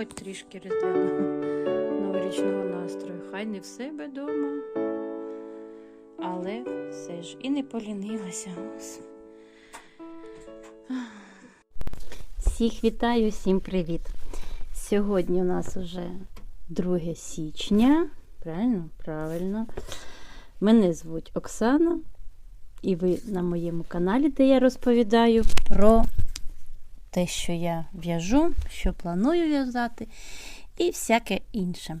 хоч трішки різдвяного новорічного настрою. Хай не в себе вдома, але все ж і не полінилася. Всіх вітаю, всім привіт! Сьогодні у нас уже 2 січня. Правильно? Правильно. Мене звуть Оксана, і ви на моєму каналі, де я розповідаю про те, що я в'яжу, що планую в'язати, і всяке інше.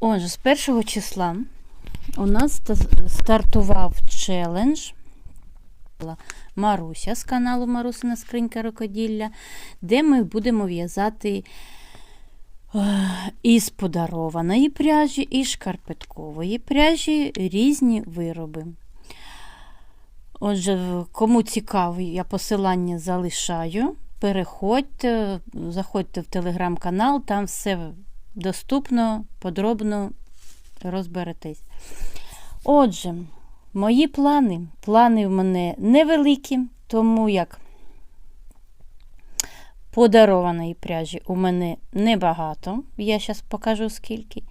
Отже, з першого числа у нас стартував челендж Маруся з каналу Марусина Скринька Рукоділля, де ми будемо в'язати е, із подарованої пряжі, і шкарпеткової пряжі різні вироби. Отже, кому цікаво, я посилання залишаю. Переходьте, заходьте в телеграм-канал, там все доступно, подробно розберетесь. Отже, мої плани. Плани в мене невеликі, тому як подарованої пряжі у мене небагато. Я зараз покажу скільки.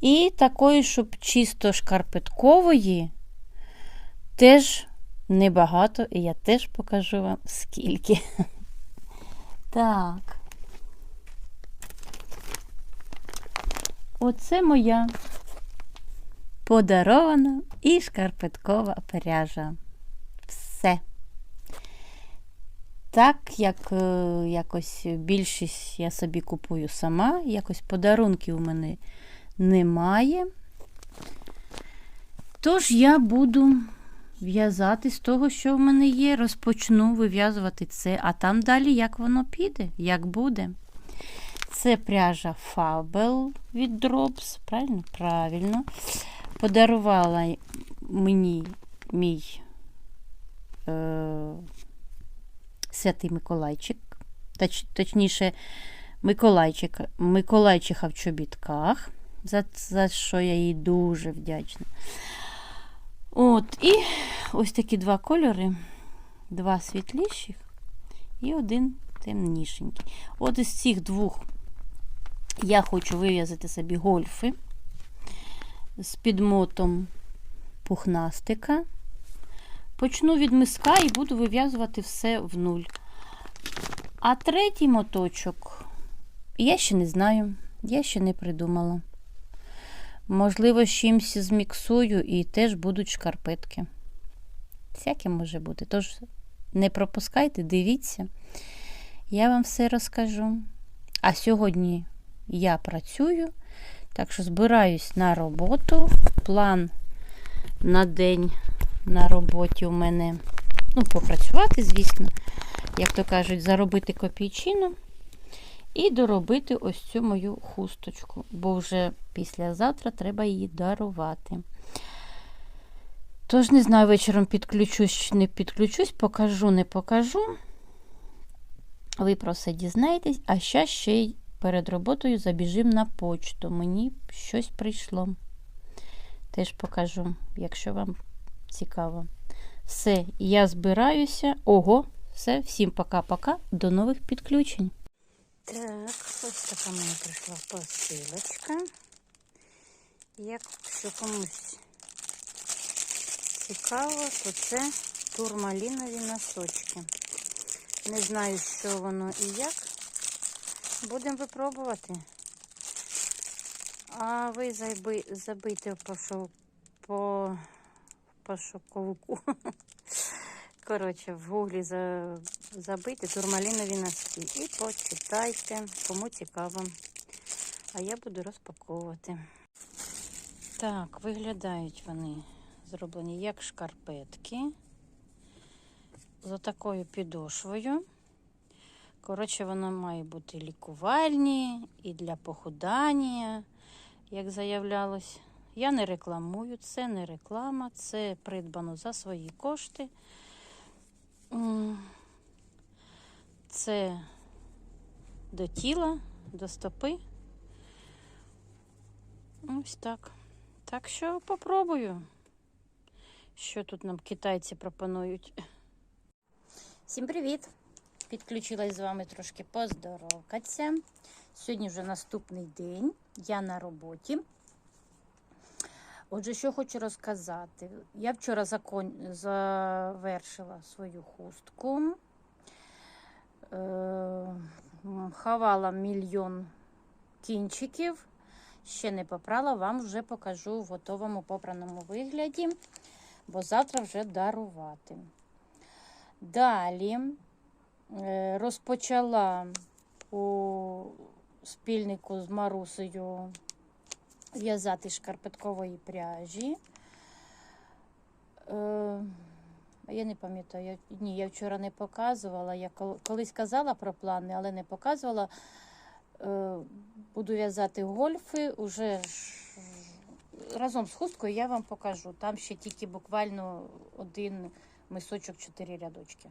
І такої, щоб чисто шкарпеткової, теж небагато, і я теж покажу вам скільки. Так. Оце моя подарована і шкарпеткова пряжа. Все. Так, як е, якось більшість я собі купую сама, якось подарунків у мене немає. Тож я буду в'язати з того, що в мене є, розпочну вив'язувати це, а там далі як воно піде, як буде. Це пряжа Fabel від Drops, правильно? Правильно. Подарувала мені мій е, святий Миколайчик, точ, точніше, Миколайчик, Миколайчиха в чобітках, за, за що я їй дуже вдячна. От, і ось такі два кольори, два світліших і один темнішенький. От із цих двох я хочу вив'язати собі гольфи з підмотом пухнастика. Почну від миска і буду вив'язувати все в нуль. А третій моточок я ще не знаю, я ще не придумала. Можливо, з чимось зміксую і теж будуть шкарпетки. Всяке може бути. Тож не пропускайте, дивіться, я вам все розкажу. А сьогодні я працюю, так що збираюсь на роботу. План на день на роботі у мене, ну, попрацювати, звісно, як то кажуть, заробити копійчину. І доробити ось цю мою хусточку, бо вже післязавтра треба її дарувати. Тож, не знаю, вечором підключусь чи не підключусь, покажу, не покажу. Ви про це дізнаєтесь, а ще ще й перед роботою забіжим на почту. Мені щось прийшло. Теж покажу, якщо вам цікаво. Все, я збираюся. Ого, все, всім пока-пока, до нових підключень. Так, ось така мені прийшла посилочка. Якщо комусь цікаво, то це турмалінові носочки. Не знаю, що воно і як. Будемо випробувати. А ви заби, забийте по, шо, по, по. Коротше, в гуглі за, забийте турмалінові носки і почитайте, кому цікаво. А я буду розпаковувати. Так, виглядають вони зроблені як шкарпетки з такою підошвою. Коротше, воно має бути лікувальні і для похудання, як заявлялось. Я не рекламую, це не реклама, це придбано за свої кошти. Це до тіла, до стопи. Ось так. Так що попробую, що тут нам китайці пропонують. Всім привіт! Підключилась з вами трошки поздоровкатися. Сьогодні вже наступний день, я на роботі. Отже, що хочу розказати. Я вчора закон... завершила свою хустку, е... хавала мільйон кінчиків, ще не попрала, вам вже покажу в готовому попраному вигляді, бо завтра вже дарувати. Далі е, розпочала у спільнику з Марусею в'язати шкарпеткової пряжі. Е, я не пам'ятаю, ні, я вчора не показувала. Я колись казала про плани, але не показувала. Е, буду в'язати гольфи уже разом з хусткою я вам покажу. Там ще тільки буквально один мисочок, чотири рядочки.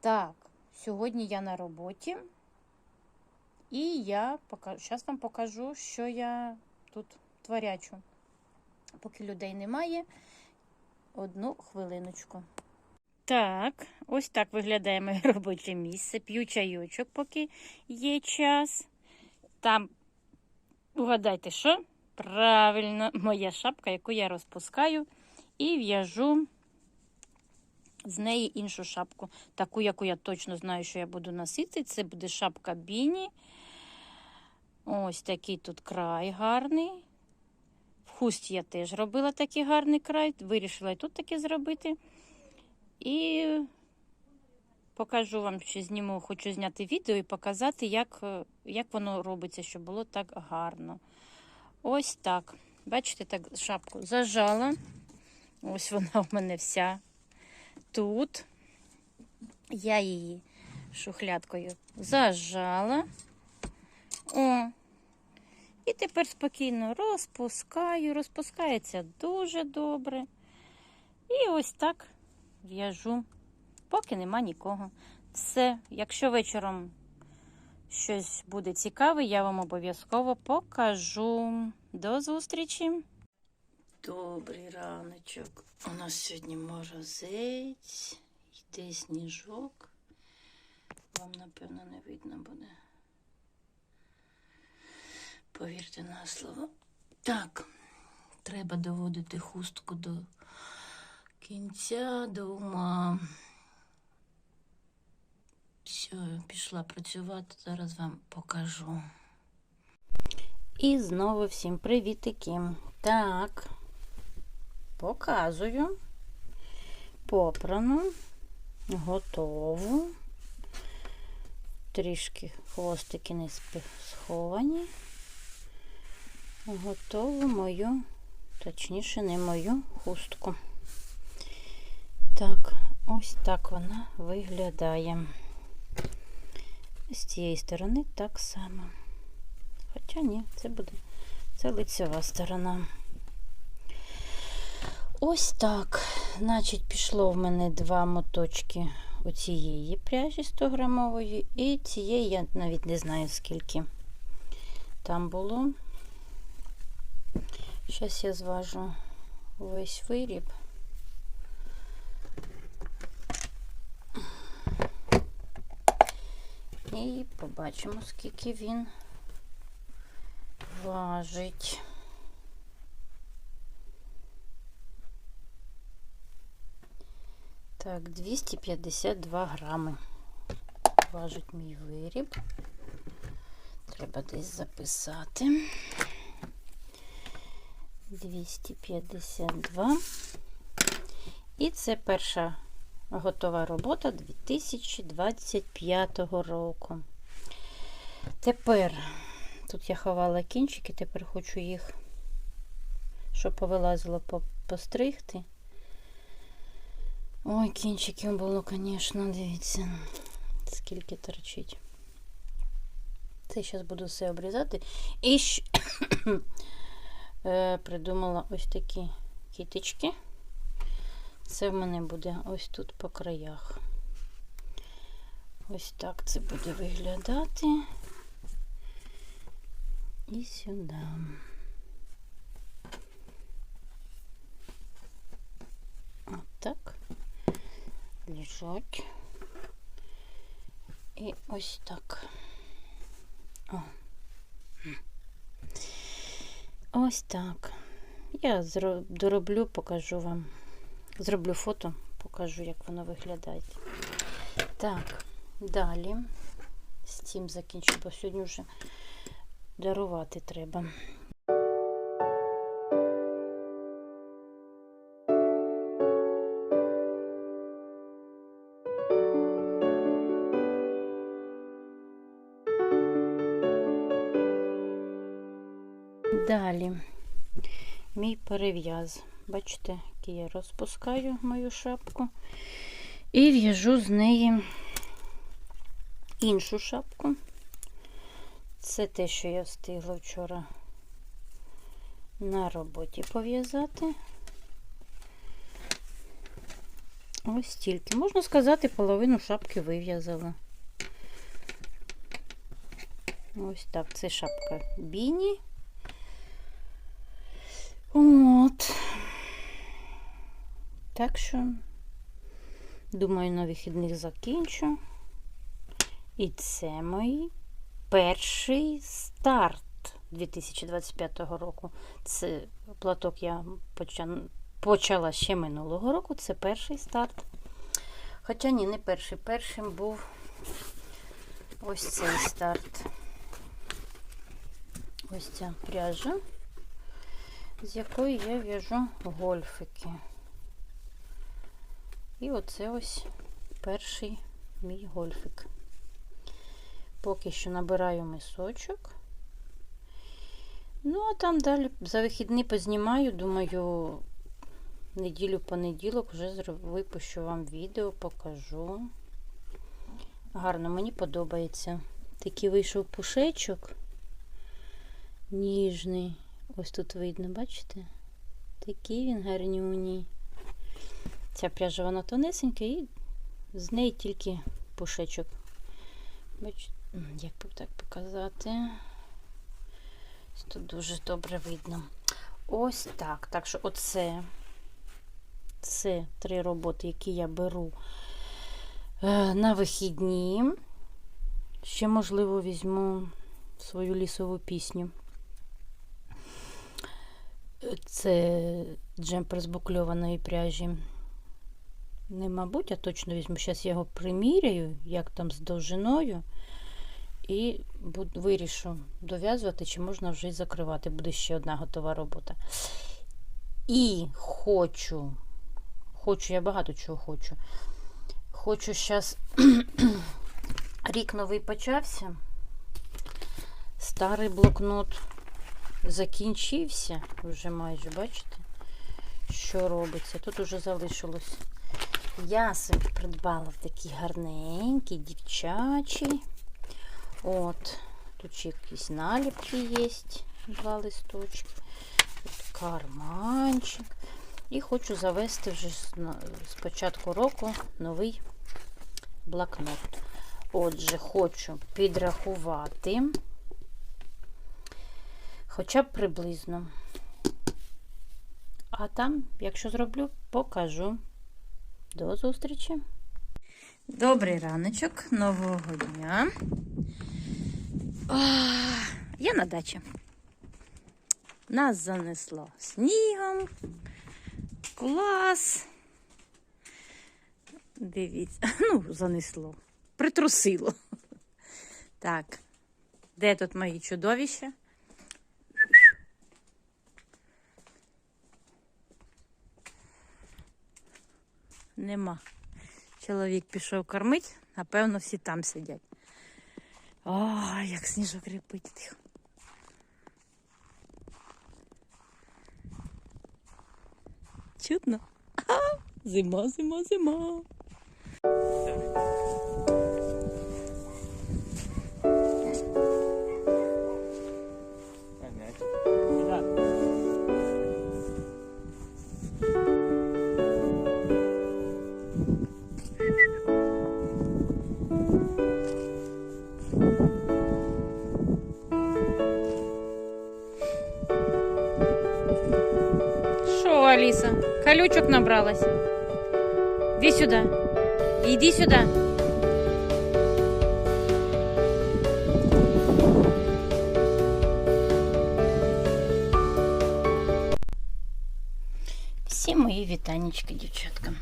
Так, сьогодні я на роботі. І я покажу, зараз вам покажу, що я тут творячу. Поки людей немає, одну хвилиночку. Так, ось так виглядає моє робоче місце. П'ю чайочок, поки є час. Там, угадайте, що? Правильно, моя шапка, яку я розпускаю, і в'яжу з неї іншу шапку. Таку, яку я точно знаю, що я буду носити. Це буде шапка Біні. Ось такий тут край гарний. В хусті я теж робила такий гарний край. Вирішила і тут таке зробити. І покажу вам, що зніму, хочу зняти відео і показати, як, як воно робиться, щоб було так гарно. Ось так. Бачите, так шапку зажала. Ось вона в мене вся тут. Я її шухлядкою зажала. О. І тепер спокійно розпускаю. Розпускається дуже добре. І ось так в'яжу, поки нема нікого. Все, якщо вечором щось буде цікаве, я вам обов'язково покажу. До зустрічі! Добрий раночок. У нас сьогодні морозець, йде сніжок. Вам, напевно, не видно буде. Повірте на слово. Так, треба доводити хустку до кінця, до ума. Все, пішла працювати, зараз вам покажу. І знову всім привітики. Так, показую. Попрану, готову. Трішки хвостики не сховані. Готову мою, точніше, не мою хустку. Так, ось так вона виглядає. З цієї сторони так само. Хоча ні, це буде це лицева сторона. Ось так. Значить, пішло в мене два моточки оцієї пряжі 100 грамової, і цієї я навіть не знаю, скільки там було. Зараз я зважу весь виріб. І побачимо, скільки він важить. Так, 252 грами важить мій виріб. Треба десь записати. 252. І це перша готова робота 2025 року. Тепер тут я ховала кінчики, тепер хочу їх, щоб повилазило постригти. Ой, кінчиків було, звісно, дивіться, скільки торчить. Це зараз буду все обрізати. І ще придумала ось такі кіточки. Це в мене буде ось тут по краях. Ось так це буде виглядати. І сюди. От так. Лежать. І ось так. О. Ось так. Я дороблю, покажу вам. Зроблю фото, покажу, як воно виглядає. Так, далі. З цим закінчу, бо сьогодні вже дарувати треба. Перев'яз. Бачите, який я розпускаю мою шапку і в'яжу з неї іншу шапку. Це те, що я встигла вчора на роботі пов'язати. Ось тільки. Можна сказати, половину шапки вив'язала. Ось так, це шапка Біні. От. Так що, думаю, на вихідних закінчу. І це мій перший старт 2025 року. Це платок я почала ще минулого року. Це перший старт. Хоча ні, не перший. Першим був ось цей старт. Ось ця пряжа з якої я в'яжу гольфики. І оце ось перший мій гольфик. Поки що набираю мисочок. Ну, а там далі за вихідні познімаю, думаю, неділю-понеділок вже випущу вам відео, покажу. Гарно, мені подобається. Такий вийшов пушечок ніжний. Ось тут видно, бачите? Такий він гарнюній. Ця пряжа вона тонесенька і з неї тільки пушечок. Бачите, як би так показати? Ось Тут дуже добре видно. Ось так. Так що оце це три роботи, які я беру е, на вихідні. Ще, можливо, візьму свою лісову пісню. Це джемпер з букльованої пряжі. Не мабуть, а точно візьму. Зараз я його приміряю, як там з довжиною. І вирішу дов'язувати, чи можна вже й закривати. Буде ще одна готова робота. І хочу, хочу, я багато чого хочу. Хочу зараз рік новий почався. Старий блокнот закінчився, вже майже, бачите, що робиться. Тут уже залишилось. Я собі придбала в такий гарненький, дівчачий. От, тут ще якісь наліпки є, два листочки. Тут карманчик. І хочу завести вже з початку року новий блокнот. Отже, хочу підрахувати. Хоча б приблизно. А там, якщо зроблю, покажу. До зустрічі. Добрий раночок, нового дня. Я на дачі. Нас занесло снігом. Клас. Дивіться, ну, занесло. Притрусило. Так, де тут мої чудовища? Нема. Чоловік пішов кормить, напевно, всі там сидять. О, як сніжок репить. Чутно? Зима, зима, зима. Колючок набралось. Иди сюда. Иди сюда. Всі мої вітанечки, дівчатка.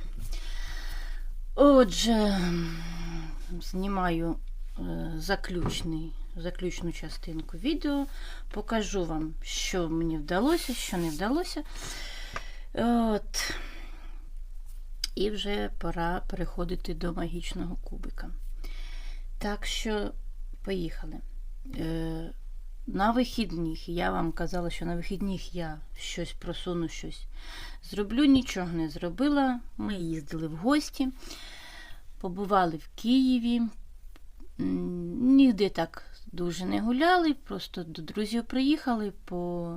Отже, знімаю э, заключний, заключну частинку відео, покажу вам, що мені вдалося, що не вдалося. От. І вже пора переходити до магічного кубика. Так що, поїхали. Е, на вихідних, я вам казала, що на вихідних я щось просуну щось. Зроблю, нічого не зробила. Ми їздили в гості, побували в Києві. Ніде так дуже не гуляли, просто до друзів приїхали, по...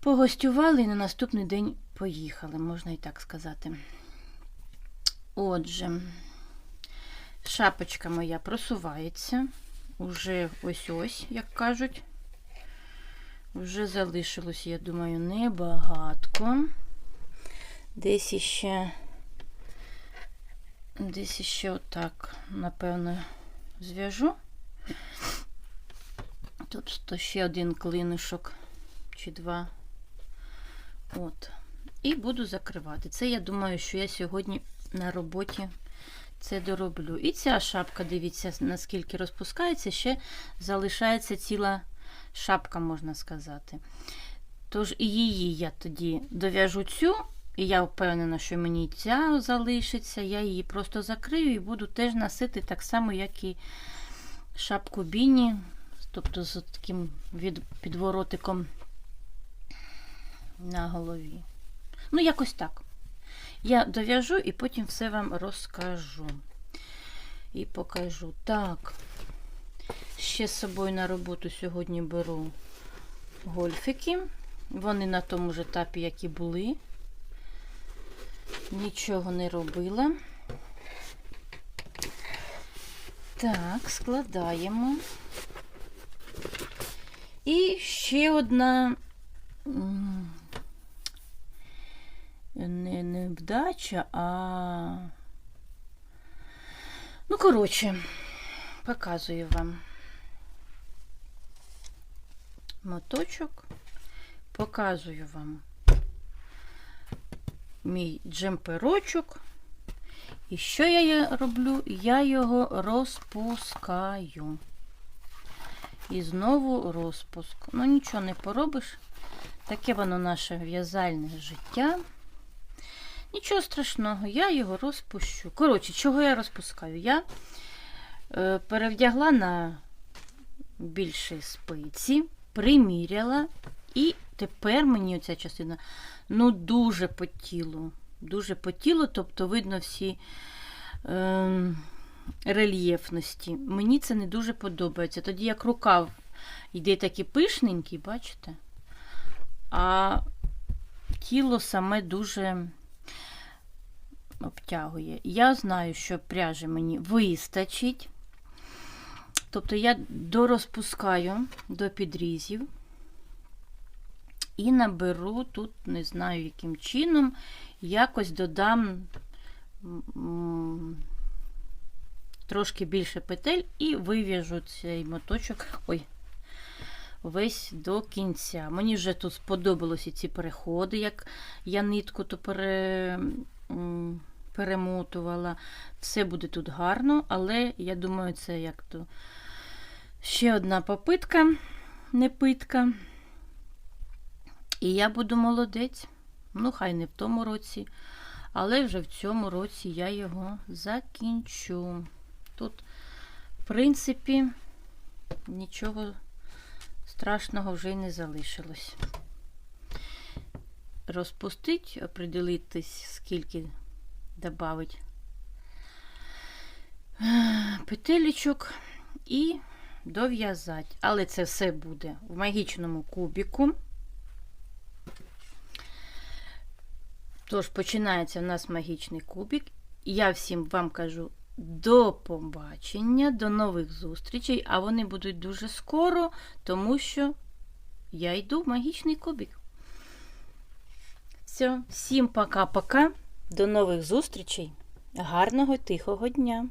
погостювали і на наступний день поїхали, можна і так сказати. Отже, шапочка моя просувається. Уже ось-ось, як кажуть. Вже залишилось, я думаю, небагатко. Десь іще, десь іще отак, напевно, зв'яжу. Тут ще один клинишок чи два. От. І буду закривати. Це я думаю, що я сьогодні на роботі це дороблю. І ця шапка, дивіться, наскільки розпускається, ще залишається ціла шапка, можна сказати. Тож і її я тоді дов'яжу цю, і я впевнена, що мені ця залишиться. Я її просто закрию і буду теж носити так само, як і шапку Біні, тобто з таким від, підворотиком на голові. Ну, якось так. Я дов'яжу і потім все вам розкажу. І покажу. Так, ще з собою на роботу сьогодні беру гольфики. Вони на тому ж етапі, як і були. Нічого не робила. Так, складаємо. І ще одна не, не вдача, а. Ну, коротше, показую вам моточок, показую вам мій джемперочок. І що я роблю? Я його розпускаю. І знову розпуск. Ну, нічого не поробиш. Таке воно наше в'язальне життя. Нічого страшного, я його розпущу. Коротше, чого я розпускаю? Я е, перевдягла на більші спиці, приміряла, і тепер мені оця частина ну, дуже по тілу. Дуже по тілу, тобто видно всі е, рельєфності. Мені це не дуже подобається. Тоді як рукав йде такий пишненький, бачите? А тіло саме дуже обтягує. Я знаю, що пряжі мені вистачить. Тобто я дорозпускаю до підрізів і наберу тут, не знаю, яким чином, якось додам трошки більше петель і вив'яжу цей моточок. Ой, весь до кінця. Мені вже тут сподобалися ці переходи, як я нитку то пере, перемотувала. Все буде тут гарно, але я думаю, це як то ще одна попитка, не питка. І я буду молодець. Ну, хай не в тому році, але вже в цьому році я його закінчу. Тут, в принципі, нічого страшного вже й не залишилось. Розпустить, определитись, скільки додати петелечок і дов'язати. Але це все буде в магічному кубіку. Тож, починається в нас магічний кубік. Я всім вам кажу до побачення, до нових зустрічей, а вони будуть дуже скоро, тому що я йду в магічний кубік. Все, всім пока-пока. До нових зустрічей. Гарного тихого дня!